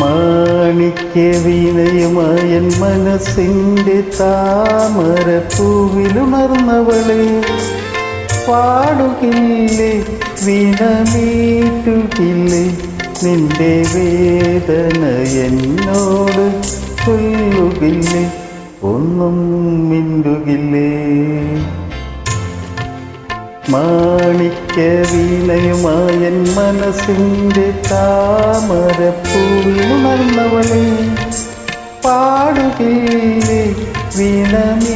മാണിക്യ വീണയുമായൻ മനസ്സിന്റെ താമര പൂവിലുണർന്നവളെ പാടുകില്ലേ വീണമീട്ടുകില്ലേ നിന്റെ വേദന എന്നോട് ചൊല്ലുകില്ലേ ഒന്നും മിണ്ടുകില്ലേ? മാണിക്യ വീണയുമായൻ മനസ്സിന്റെ താമരപ്പൂവിലുണർന്നവളെ പാടുകില്ലേ വീണമീറ്റുകില്ലേ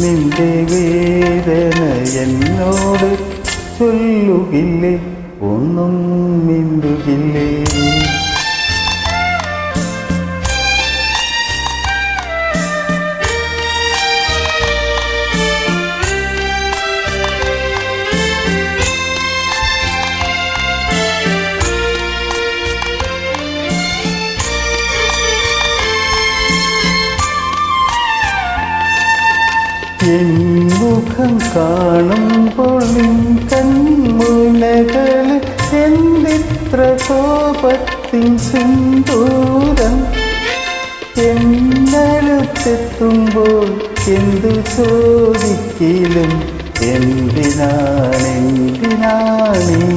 നിന്റെ വേദന എന്നോട് ചൊല്ലുകില്ലേ ഒന്നും മിണ്ടുകില്ലേ? മുഖം കാണുമ്പോൾ നിൻ എന്തിത്ര കോപത്തിൻ സിന്ദൂരം. എന്നടുത്തെത്തുമ്പോൾ എന്തു ചോദിക്കലും എന്തിനാണെന്തിനാണീ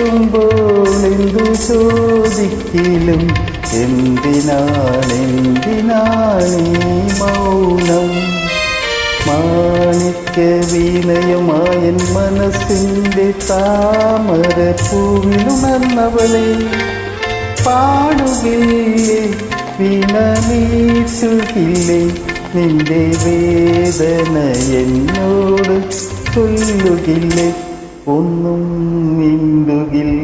എന്നടുത്തെത്തുമ്പോൾ എന്തു ചോദിക്കലും? എന്തിനാണെന്തിനാണീ മൗനം? മാണിക്യ വിനയമായൻ മനസ്സിന്റെ താമര പൂവിലുണർന്നവളെ പാടുകില്ലേ? വീണമീട്ടുകില്ലേ നിന്റെ വേദന എന്നോട് ചൊല്ലുകില്ലേ? ഒന്നും മിണ്ടുകില്ലേ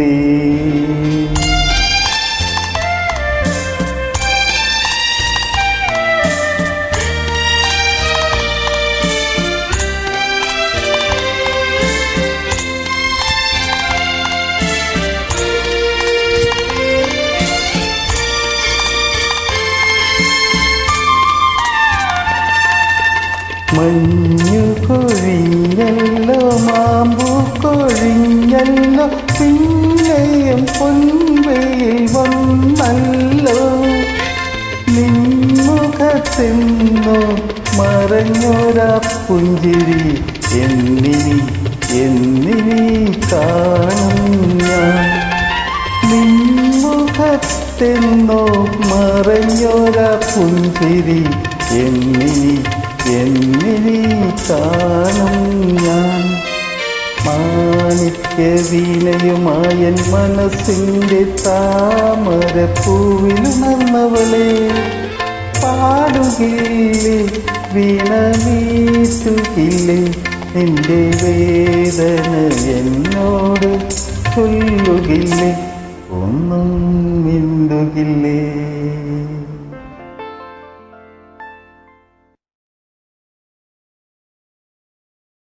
മഞ്ഞു കൊഴിഞ്ഞല്ലോ മാമ്പു കൊഴിഞ്ഞല്ലോ പിന്നെയും പൊൻവയിൽ വന്നല്ലോ. നിൻമുഖത്തെന്നോ മറഞ്ഞൊരാ പുഞ്ചിരി എന്നിനി എന്നിനി കാണും ഞാൻ മറഞ്ഞൊരാ പുഞ്ചിരി എന്നിനി എന്നിനി കാണും ഞാൻ മാണിക്യ വീണയുമായൻ മനസ്സിന്റെ താമര പൂവിലുണർന്നവളെ പാടുകില്ലേ വേദന എന്നോട് ചൊല്ലുകില്ലേ ഒന്നും മിണ്ടുകില്ലേ.